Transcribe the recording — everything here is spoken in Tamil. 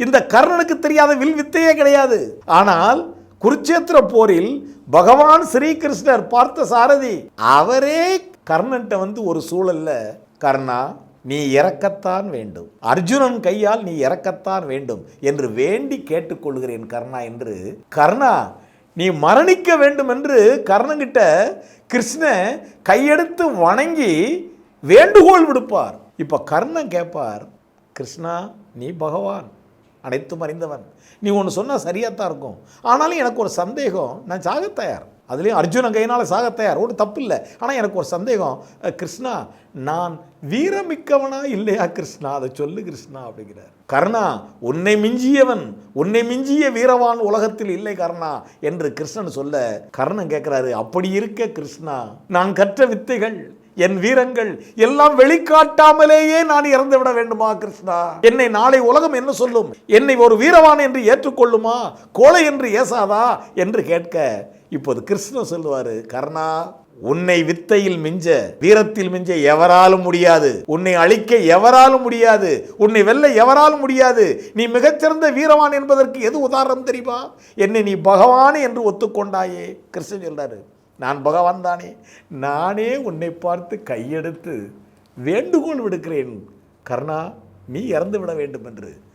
இந்த கர்ணனுக்கு தெரியாத வில் வித்தையே கிடையாது. ஆனால் குருச்சேத்திர போரில் பகவான் ஸ்ரீகிருஷ்ணர் பார்த்த சாரதி அவரே கர்ணன்ட்ட வந்து ஒரு சூழல்ல கர்ணா நீ இறக்கத்தான் வேண்டும். அர்ஜுனன் கையால் நீ இறக்கத்தான் வேண்டும் என்று வேண்டி கேட்டுக்கொள்கிறேன் கர்ணா என்று கர்ணா நீ மரணிக்க வேண்டும் என்று கர்ணங்கிட்ட கிருஷ்ண கையெடுத்து வணங்கி வேண்டுகோள் விடுப்பார். இப்போ கர்ணன் கேட்பார் கிருஷ்ணா நீ பகவான். அனைத்தும் அறிந்தவன். நீ ஒன்று சொன்னால் சரியாக தான் இருக்கும். ஆனாலும் எனக்கு ஒரு சந்தேகம் நான் சாக தயார் அதுலேயும் அர்ஜுனன் கையினால் சாக தயார் ஒன்றும் தப்பு இல்லை ஆனால் எனக்கு ஒரு சந்தேகம் கிருஷ்ணா நான் வீரமிக்கவனா இல்லையா கிருஷ்ணா? அதை சொல்லு கிருஷ்ணா அப்படிங்கிறார். கர்ணா உன்னை மிஞ்சியவன் உன்னை மிஞ்சிய வீரவான் உலகத்தில் இல்லை கர்ணா என்று கிருஷ்ணன் சொல்ல கர்ணன் கேட்குறாரு அப்படி இருக்க கிருஷ்ணா நான் கற்ற வித்தைகள் என் வீரங்கள் எல்லாம் வெளிக்காட்டாமலேயே நான் இறந்து விட வேண்டுமா கிருஷ்ணா? என்னை நாளை உலகம் என்ன சொல்லும்? என்னை ஒரு வீரவான் என்று ஏற்றுக்கொள்ளுமா? கோழை என்று ஏசாதா? என்று கேட்க இப்போது கிருஷ்ணன் சொல்லுவாரு கர்ணா உன்னை வித்தையில் மிஞ்ச வீரத்தில் மிஞ்ச எவராலும் முடியாது. உன்னை அழிக்க எவராலும் முடியாது. உன்னை வெல்ல எவராலும் முடியாது. நீ மிகச்சிறந்த வீரவான் என்பதற்கு எது உதாரணம் தெரியுமா? என்னை நீ பகவான் என்று ஒத்துக்கொண்டாயே கிருஷ்ணன் சொல்றாரு. நான் பகவான் தானே. நானே உன்னை பார்த்து கையெடுத்து வேண்டுகோள் விடுக்கிறேன். கர்ணா நீ இறந்து விட வேண்டும் என்று